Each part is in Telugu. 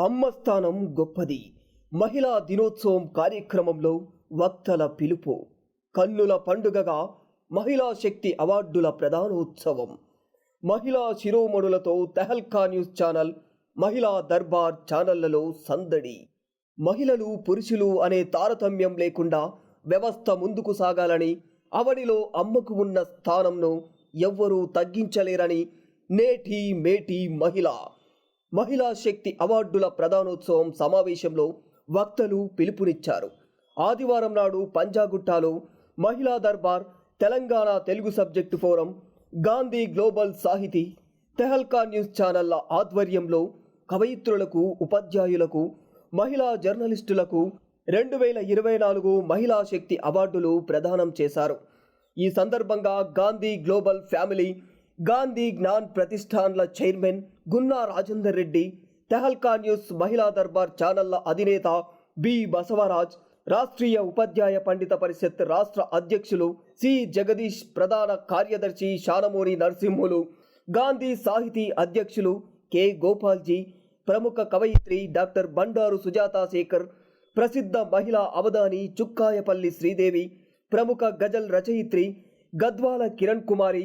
అమ్మ స్థానం గొప్పది. మహిళా దినోత్సవం కార్యక్రమంలో వక్తల పిలుపు. కన్నుల పండుగగా మహిళా శక్తి అవార్డుల ప్రధానోత్సవం. మహిళా శిరోమణులతో తెహల్కా న్యూస్ ఛానల్ మహిళా దర్బార్ ఛానళ్ళలో సందడి. మహిళలు పురుషులు అనే తారతమ్యం లేకుండా వ్యవస్థ ముందుకు సాగాలని అవనిలో అమ్మకు ఉన్న స్థానంను ఎవ్వరూ తగ్గించలేరని నేటి మేటి మహిళ మహిళా శక్తి అవార్డుల ప్రధానోత్సవం సమావేశంలో వక్తలు పిలుపునిచ్చారు. ఆదివారం నాడు పంజాగుట్టాలో Mahila Darbar Telangana Telugu subject forum Gandhi global Sahiti Tehelka news ఛానళ్ళ ఆధ్వర్యంలో కవయిత్రులకు ఉపాధ్యాయులకు మహిళా జర్నలిస్టులకు రెండు వేల ఇరవై నాలుగు మహిళా శక్తి అవార్డులు ప్రదానం చేశారు. ఈ సందర్భంగా గాంధీ గ్లోబల్ ఫ్యామిలీ గాంధీ జ్ఞాన్ ప్రతిష్టాన్ల చైర్మన్ గున్నా రాజేందర్ రెడ్డి తెహల్కా న్యూస్ మహిళా దర్బార్ ఛానళ్ళ అధినేత బి బసవరాజ్ రాష్ట్రీయ ఉపాధ్యాయ పండిత పరిషత్ రాష్ట్ర అధ్యక్షులు సి జగదీష్ ప్రధాన కార్యదర్శి శానమూరి నరసింహులు గాంధీ సాహితీ అధ్యక్షులు కె గోపాల్జీ ప్రముఖ కవయిత్రి డాక్టర్ బండారు సుజాత శేఖర్ ప్రసిద్ధ మహిళా అవధాని చుక్కాయపల్లి శ్రీదేవి ప్రముఖ గజల్ రచయిత్రి గద్వాల కిరణ్ కుమారి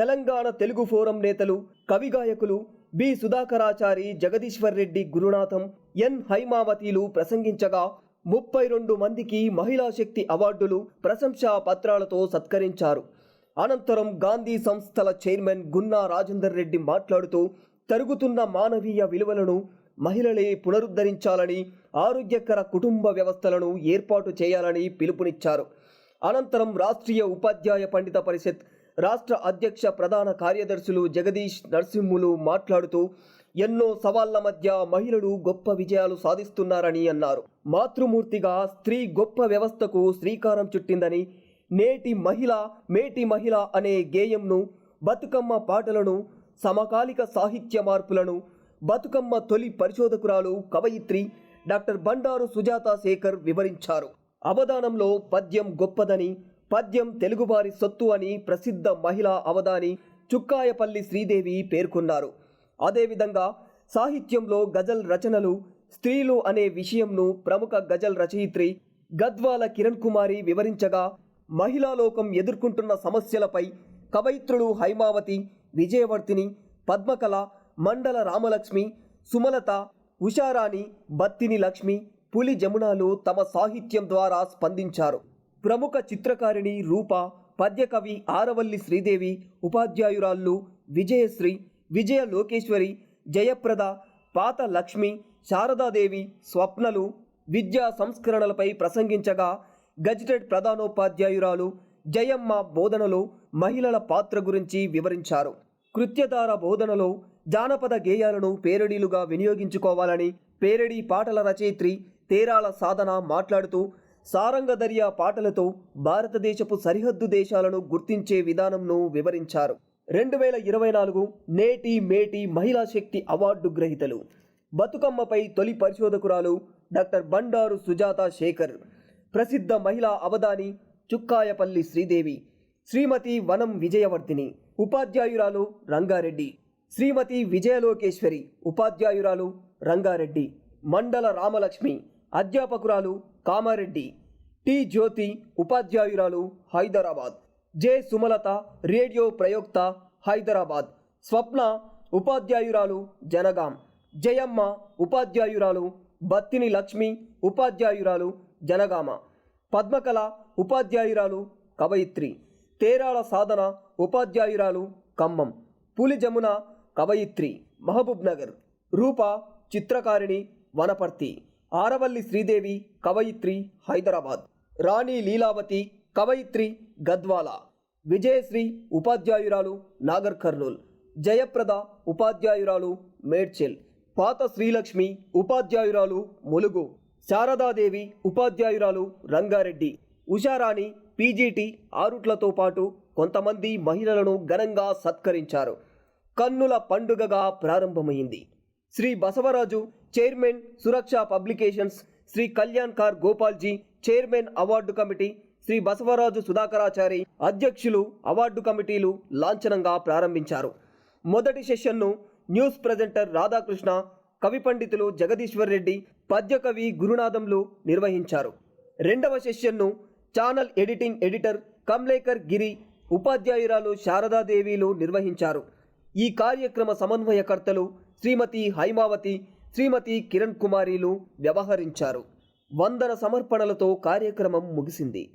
తెలంగాణ తెలుగు ఫోరం నేతలు కవిగాయకులు బి. సుధాకరాచారి జగదీశ్వర్ రెడ్డి గురునాథం ఎన్. హైమావతిలు ప్రసంగించగా ముప్పై రెండు మందికి మహిళా శక్తి అవార్డులు ప్రశంసా పత్రాలతో సత్కరించారు. అనంతరం గాంధీ సంస్థల చైర్మన్ గున్నా రాజేందర్ రెడ్డి మాట్లాడుతూ తరుగుతున్న మానవీయ విలువలను మహిళలే పునరుద్ధరించాలని ఆరోగ్యకర కుటుంబ వ్యవస్థలను ఏర్పాటు చేయాలని పిలుపునిచ్చారు. అనంతరం రాష్ట్రీయ ఉపాధ్యాయ పండిత పరిషత్ రాష్ట్ర అధ్యక్ష ప్రధాన కార్యదర్శులు జగదీష్ నరసింహులు మాట్లాడుతూ ఎన్నో సవాళ్ళ మధ్య మహిళలు గొప్ప విజయాలు సాధిస్తున్నారని అన్నారు. మాతృమూర్తిగా స్త్రీ గొప్ప వ్యవస్థకు శ్రీకారం చుట్టిందని నేటి మహిళ మేటి మహిళ అనే గేయంను బతుకమ్మ పాటలను సమకాలిక సాహిత్య మార్పులను బతుకమ్మ తొలి పరిశోధకురాలు కవయిత్రి డాక్టర్ బండారు సుజాత శేఖర్ వివరించారు. అవధానంలో పద్యం గొప్పదని పద్యం తెలుగువారి సొత్తు అని ప్రసిద్ధ మహిళా అవధాని చుక్కాయపల్లి శ్రీదేవి పేర్కొన్నారు. అదేవిధంగా సాహిత్యంలో గజల్ రచనలు స్త్రీలు అనే విషయంను ప్రముఖ గజల్ రచయిత్రి గద్వాల కిరణ్ కుమారి వివరించగా మహిళా లోకం ఎదుర్కొంటున్న సమస్యలపై కవయిత్రులు హైమావతి విజయవర్తిని పద్మకళ మండల రామలక్ష్మి సుమలత ఉషారాణి బత్తిని లక్ష్మి పులి జమునాలు తమ సాహిత్యం ద్వారా స్పందించారు. ప్రముఖ చిత్రకారిణి రూప పద్యకవి ఆరవల్లి శ్రీదేవి ఉపాధ్యాయురాళ్ళు విజయశ్రీ విజయ లోకేశ్వరి జయప్రద పాత లక్ష్మి శారదాదేవి స్వప్నలు విద్యా సంస్కరణలపై ప్రసంగించగా గజిటెడ్ ప్రధానోపాధ్యాయురాలు జయమ్మ బోధనలో మహిళల పాత్ర గురించి వివరించారు. కృత్యధార బోధనలో జానపద గేయాలను పేరడీలుగా వినియోగించుకోవాలని పేరడీ పాటల రచయిత్రి తేరాల సాధన మాట్లాడుతూ సారంగదర్యా పాటలతో భారతదేశపు సరిహద్దు దేశాలను గుర్తించే విధానంను వివరించారు. రెండు వేల ఇరవై నాలుగు నేటి మేటి మహిళా శక్తి అవార్డు గ్రహీతలు. బతుకమ్మపై తొలి పరిశోధకురాలు డాక్టర్ బండారు సుజాత శేఖర్. ప్రసిద్ధ మహిళా అవధాని చుక్కాయపల్లి శ్రీదేవి. శ్రీమతి వనం విజయవర్ధిని. ఉపాధ్యాయురాలు రంగారెడ్డి. శ్రీమతి విజయలోకేశ్వరి. ఉపాధ్యాయురాలు రంగారెడ్డి. మండల రామలక్ష్మి. అధ్యాపకురాలు కామారెడ్డి. టి. జ్యోతి ఉపాధ్యాయురాలు హైదరాబాద్. జె. సుమలత రేడియో ప్రయోక్త హైదరాబాద్. స్వప్న ఉపాధ్యాయురాలు జనగాం. జయమ్మ ఉపాధ్యాయురాలు బత్తిని లక్ష్మి ఉపాధ్యాయురాలు జనగామ. పద్మకళ ఉపాధ్యాయురాలు కవయిత్రి. తేరాళ సాధన ఉపాధ్యాయురాలు ఖమ్మం. పులి జమున కవయిత్రి. మహబూబ్ నగర్ రూప చిత్రకారిణి వనపర్తి. ఆరవల్లి శ్రీదేవి కవయిత్రి హైదరాబాద్. రాణి లీలావతి కవయిత్రి గద్వాల. విజయశ్రీ ఉపాధ్యాయురాలు నాగర్ కర్నూల్. జయప్రద ఉపాధ్యాయురాలు మేడ్చెల్. పాత శ్రీలక్ష్మి ఉపాధ్యాయురాలు ములుగు. శారదాదేవి ఉపాధ్యాయురాలు రంగారెడ్డి. ఉషారాణి పీజీటీ ఆరుట్లతో పాటు కొంతమంది మహిళలను ఘనంగా సత్కరించారు. కన్నుల పండుగగా ప్రారంభమైంది. Shri Basavaraju chairman Suraksha publications Shri Kalyankar Gopalji chairman award committee Shri Basavaraju Sudhakarachari అధ్యక్షులు అవార్డు కమిటీలు లాంఛనంగా ప్రారంభించారు. మొదటి సెషన్ను న్యూస్ ప్రజెంటర్ రాధాకృష్ణ కవి పండితులు జగదీశ్వర్ రెడ్డి పద్యకవి గురునాథంలు నిర్వహించారు. రెండవ సెషన్ను channel editing editor Kamlekar Giri ఉపాధ్యాయురాలు శారదాదేవిలు నిర్వహించారు. ఈ కార్యక్రమ సమన్వయకర్తలు శ్రీమతి హైమావతి శ్రీమతి కిరణ్ కుమారీలు వ్యవహరించారు. వందన సమర్పణలతో కార్యక్రమం ముగిసింది.